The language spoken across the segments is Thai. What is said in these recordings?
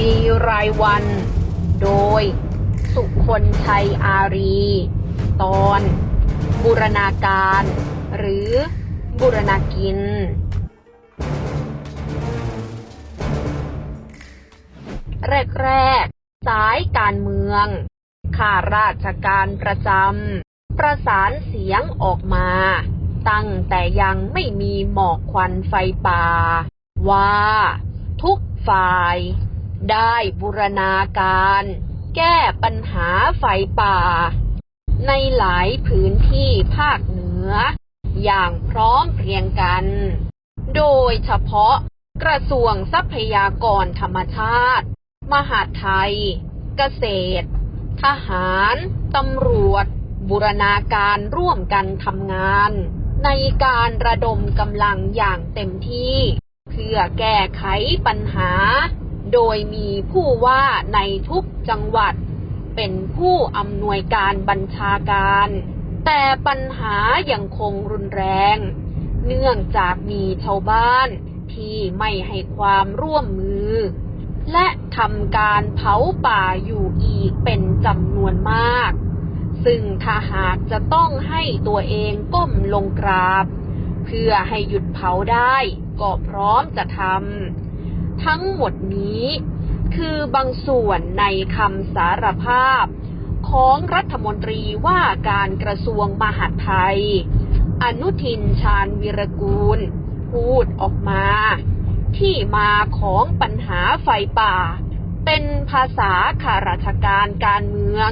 ยรายวัน โดย สุคนชัยอารี ตอน บูรณาการ หรือบูรณากิน แรก ๆ สายการเมืองข้าราชการประจำ ประสานเสียงออกมา ตั้งแต่ยังไม่มีหมอกควันไฟป่า ว่าทุกฝ่าย ได้บูรณาการ แก้ปัญหาไฟป่า ในหลายพื้นที่ภาคเหนือ อย่างพร้อมเพรียงกัน โดยเฉพาะกระทรวงทรัพยากรธรรมชาติ มหาดไทย เกษตร ทหาร ตำรวจ บูรณาการร่วมกันทำงาน ในการระดมกำลังอย่างเต็มที่ เพื่อแก้ไขปัญหา โดยมีผู้ว่าในทุกจังหวัด เป็นผู้อำนวยการบัญชาการ แต่ปัญหายังคงรุนแรง เนื่องจากมีชาวบ้านที่ไม่ให้ความร่วมมือ และทำการเผาป่าอยู่อีกเป็นจำนวนมาก ซึ่งถ้าหากจะต้องให้ตัวเองก้มลงกราบ เพื่อให้หยุดเผาได้ก็พร้อมจะทำ ทั้งหมดนี้ คือบางส่วนในคำสารภาพ ของรัฐมนตรีว่าการกระทรวงมหาดไทย อนุทินชาญวิรกูล พูดออกมา ที่มาของปัญหาไฟป่า เป็นภาษาข้าราชการการเมือง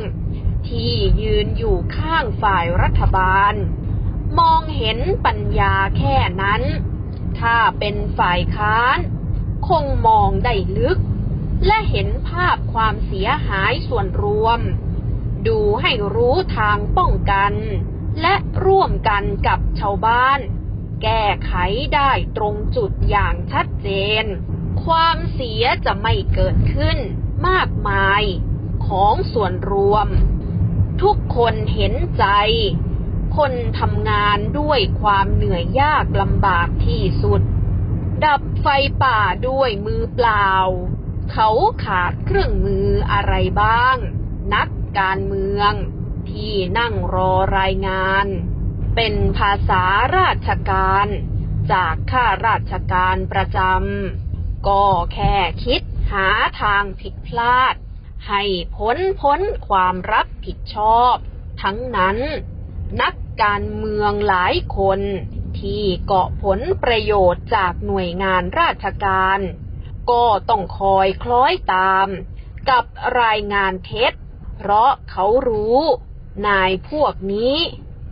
ที่ยืนอยู่ข้างฝ่ายรัฐบาล มองเห็นปัญญาแค่นั้น ถ้าเป็นฝ่ายค้าน คงมองได้ลึก และเห็นภาพความเสียหายส่วนรวม ดูให้รู้ทางป้องกัน และร่วมกันกับชาวบ้าน แก้ไขได้ตรงจุดอย่างชัดเจน ความเสียจะไม่เกิดขึ้นมากมายของส่วนรวม ทุกคนเห็นใจ คนทำงานด้วยความเหนื่อยยากลำบากที่สุด ดับไฟป่าด้วยมือเปล่า เขาขาดเครื่องมืออะไรบ้าง นักการเมือง ที่นั่งรอรายงาน เป็นภาษาราชการ จากข้าราชการประจำก็แค่คิดหาทางผิดพลาด ให้พ้นพ้นความรับผิดชอบ ทั้งนั้น นักการเมืองหลายคน ที่เกาะผลประโยชน์จากหน่วยงานราชการ ก็ต้องคอยคล้อยตาม กับรายงานเท็จ เพราะเขารู้ นายพวกนี้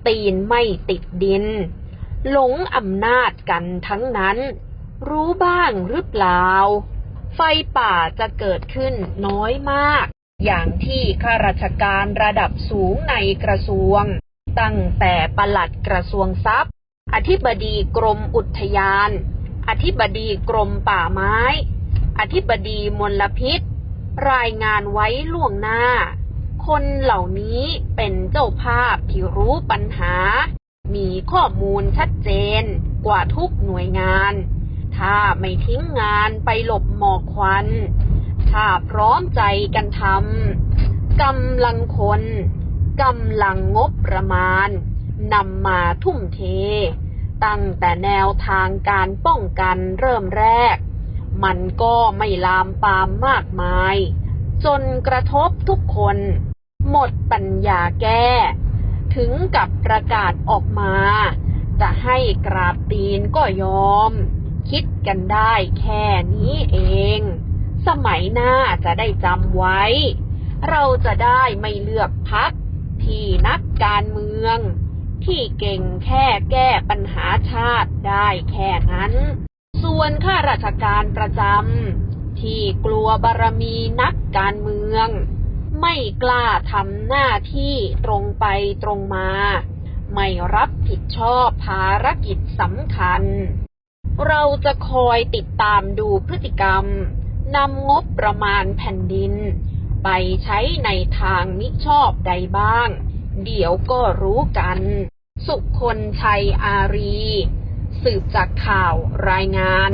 ตีนไม่ติดดิน หลงอำนาจกันทั้งนั้น รู้บ้างหรือเปล่า ไฟป่าจะเกิดขึ้นน้อยมาก อย่างที่ข้าราชการระดับสูงในกระทรวงตั้งแต่ปลัดกระทรวงทรัพย์ อธิบดีกรมอุทยาน อธิบดีกรมป่าไม้ อธิบดีมลพิษ รายงานไว้ล่วงหน้า คนเหล่านี้เป็นเจ้าภาพที่รู้ปัญหา มีข้อมูลชัดเจนกว่าทุกหน่วยงาน ถ้าไม่ทิ้งงานไปหลบหมอกควัน ถ้าพร้อมใจกันทำกำลังคน กำลังงบประมาณ นำมาทุ่มเท ตั้งแต่แนวทางการป้องกันเริ่มแรก มันก็ไม่ลามปามมากมาย จนกระทบทุกคน หมดปัญญาแก้ ถึงกับประกาศออกมา จะให้กราบตีนก็ยอม คิดกันได้แค่นี้เอง สมัยหน้าจะได้จำไว้ เราจะได้ไม่เลือกพักที่นักการเมือง ที่เก่งแค่แก้ปัญหาชาติได้แค่นั้น ส่วนข้าราชการประจำที่กลัวบารมีนักการเมือง ไม่กล้าทำหน้าที่ตรงไปตรงมา ไม่รับผิดชอบภารกิจสำคัญ เราจะคอยติดตามดูพฤติกรรมนำงบประมาณแผ่นดิน ไปใช้ในทางมิชอบใดบ้าง เดี๋ยวก็รู้กัน สุคนชัยอารี สืบจากข่าวรายงาน